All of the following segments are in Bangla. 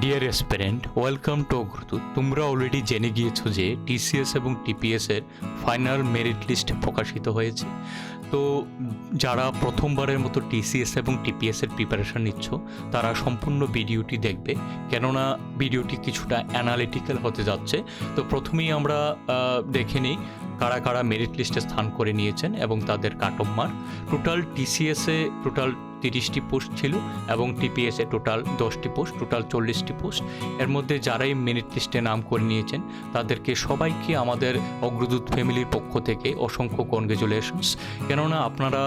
Dear aspirant welcome to Agradoot তোমরা অলরেডি জেনে গিয়েছো যে টিসিএস এবং টিপিএস এর ফাইনাল মেরিট লিস্ট প্রকাশিত হয়েছে তো যারা প্রথমবারের মতো টিসিএস এবং টিপিএস এর প্রিপারেশন নিচ্ছ তারা সম্পূর্ণ ভিডিওটি দেখবে, কেননা ভিডিওটি কিছুটা অ্যানালিটিক্যাল হতে যাচ্ছে। তো প্রথমেই আমরা দেখে নিই কারা কারা মেরিট লিস্টে স্থান করে নিয়েছেন এবং তাদের কাট অফ মার্ক টোটাল টিসিএসে টোটাল তিরিশটি পোস্ট ছিল এবং টিপিএসে টোটাল দশটি পোস্ট, টোটাল চল্লিশটি পোস্ট। এর মধ্যে যারাই মেরিট লিস্টে নাম করে নিয়েছেন, তাদেরকে সবাইকে আমাদের অগ্রদূত ফ্যামিলির পক্ষ থেকে অসংখ্য কনগ্রেচুলেশনস। কেননা আপনারা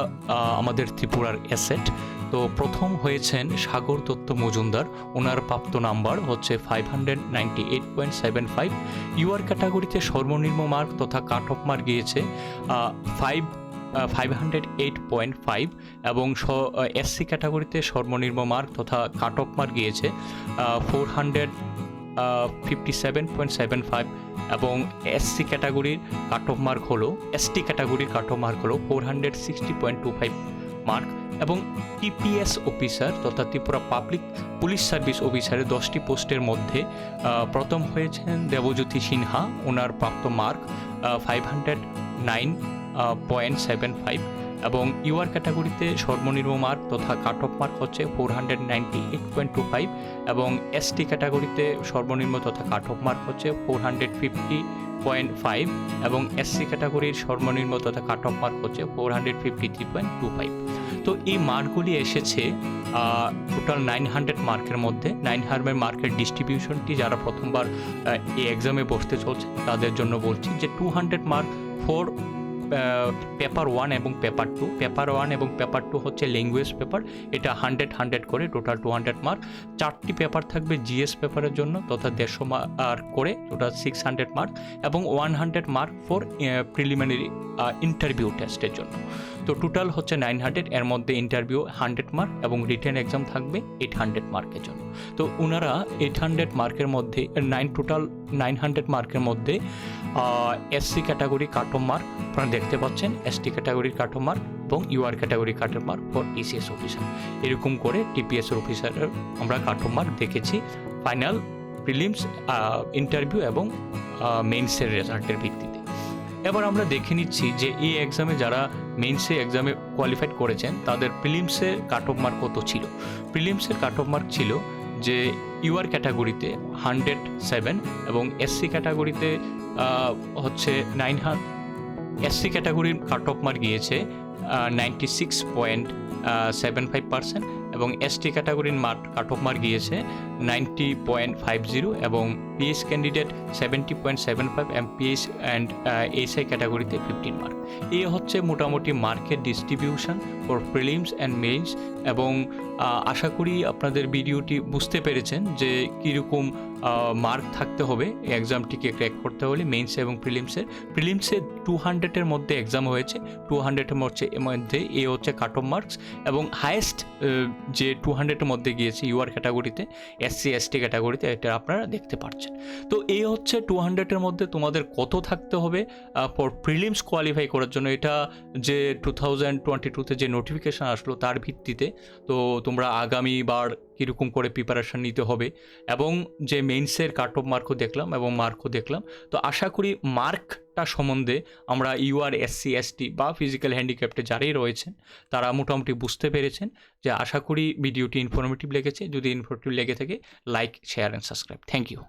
আমাদের ত্রিপুরার অ্যাসেট, তো প্রথম হয়েছেন সাগর দত্ত মজুমদার। ওনার প্রাপ্ত নাম্বার হচ্ছে five hundred ninety eight point seven five. UR ক্যাটাগরিতে সর্বনিম্ন মার্ক তথা কাট অফ মার্ক গিয়েছে five five hundred eight point five এবং এসসি ক্যাটাগরিতে সর্বনিম্ন মার্ক তথা কাট অফ মার্ক গিয়েছে four hundred fifty seven point seven five এবং এসসি ক্যাটাগরির কাট অফ মার্ক হলো এসটি ক্যাটাগরির কাট অফ মার্ক হলো four hundred sixty point two five mark এবং টিপিএস অফিসার তথা ত্রিপুরা পাবলিক পুলিশ সার্ভিস অফিসারের দশটি পোস্টের মধ্যে প্রথম হয়েছেন দেবজ্যোতি সিনহা, ওনার প্রাপ্ত mark five hundred nine point seven five এবং ইউআর ক্যাটাগরিতে সর্বনিম্ন মার্ক তথা কাট অফ মার্ক হচ্ছে four hundred ninety eight point two five এবং এসটি ক্যাটাগরিতে সর্বনিম্ন তথা কাট অফ মার্ক হচ্ছে four hundred fifty point five এবং এসসি ক্যাটাগরির সর্বনিম্ন তথা কাট অফ মার্ক হচ্ছে four hundred fifty three point two five তো এই মার্কগুলি এসেছে টোটাল নাইন হান্ড্রেড মার্কের মধ্যে। নাইন হান্ড্রেড মার্কের ডিস্ট্রিবিউশনটি যারা প্রথমবার এই এক্সামে বসতে চলছে, তাদের জন্য বলছি যে two hundred mark four paper one এবং পেপার টু পেপার ওয়ান এবং পেপার টু হচ্ছে ল্যাঙ্গুয়েজ পেপার এটা হান্ড্রেড হান্ড্রেড করে টোটাল টু হান্ড্রেড মার্ক চারটি পেপার থাকবে জিএস পেপারের জন্য, তথা দেড়শো মার্ক করে টোটাল সিক্স হান্ড্রেড মার্ক এবং one hundred mark for preliminary interview টেস্টের জন্য। তো টোটাল হচ্ছে নাইন হান্ড্রেড এর মধ্যে ইন্টারভিউ হান্ড্রেড মার্ক এবং রিটার্ন এক্সাম থাকবে এইট হান্ড্রেড মার্কের জন্য। তো ওনারা এইট হান্ড্রেড মার্কের মধ্যে নাইন টোটাল নাইন হান্ড্রেড মার্কের মধ্যে এসসি ক্যাটাগরি কাটম মার্ক আপনারা দেখতে পাচ্ছেন এসটি ক্যাটাগরির কাটম মার্ক এবং UR category cut off mark for TCS officer এরকম করে টিপিএস অফিসারের আমরা কাটম মার্ক দেখেছি। ফাইনাল প্রিলিমস ইন্টারভিউ এবং মেইনসের রেজাল্টের ভিত্তিতে। এবার আমরা দেখে নিচ্ছি যে এই এক্সামে যারা মেইনসে এক্সামে কোয়ালিফাইড করেছেন, তাদের প্রিলিমসের কাট অফ মার্ক কত ছিল? প্রিলিমসের কাট অফ মার্ক ছিল যে ইউআর ক্যাটাগরিতে হান্ড্রেড সেভেন এবং এসসি ক্যাটাগরিতে হচ্ছে নাইন এসসি ক্যাটাগরির কাট অফ মার্ক গিয়েছে ninety six point seven five percent এবং এসটি ক্যাটাগরির মার্ক, কাট অফ মার্ক গিয়েছে নাইনটি পয়েন্ট ফাইভ জিরো এবং PS candidate seventy point seven five M PS and SI ক্যাটাগরিতে ফিফটিন মার্ক এই হচ্ছে মোটামুটি market distribution for prelims and mains এবং আশা করি আপনাদের ভিডিওটি বুঝতে পেরেছেন যে কীরকম মার্ক থাকতে হবে এক্সামটিকে ক্র্যাক করতে হলে মেইনস এবং প্রিলিমসের প্রিলিমসে টু হান্ড্রেডের মধ্যে এক্সাম হয়েছে টু হান্ড্রেডের মধ্যে এর মধ্যে এ হচ্ছে কাট অফ মার্কস এবং হায়েস্ট যে টু হান্ড্রেডের মধ্যে গিয়েছে ইউআর ক্যাটাগরিতে এসসি এসটি ক্যাটাগরিতে এটা আপনারা দেখতে পাচ্ছেন তো এই হচ্ছে টু হান্ড্রেডের মধ্যে তোমাদের কত থাকতে হবে ফর প্রিলিমস কোয়ালিফাই করার জন্য। এটা যে টু থাউজেন্ড টোয়েন্টি টুতে যে নোটিফিকেশান আসলো তার ভিত্তিতে তো তোমরা আগামীবার কীরকম করে প্রিপারেশান নিতে হবে এবং যে মেইনসের কাট অফ মার্কও দেখলাম এবং মার্কও দেখলাম। তো আশা করি মার্কটা সম্বন্ধে আমরা ইউআর, এসসি, এসটি বা ফিজিক্যাল হ্যান্ডিক্যাপ্টে যারাই রয়েছেন, তারা মোটামুটি বুঝতে পেরেছেন যে আশা করি ভিডিওটি ইনফরমেটিভ লেগেছে। যদি ইনফরমেটিভ লেগে থাকে like share and subscribe thank you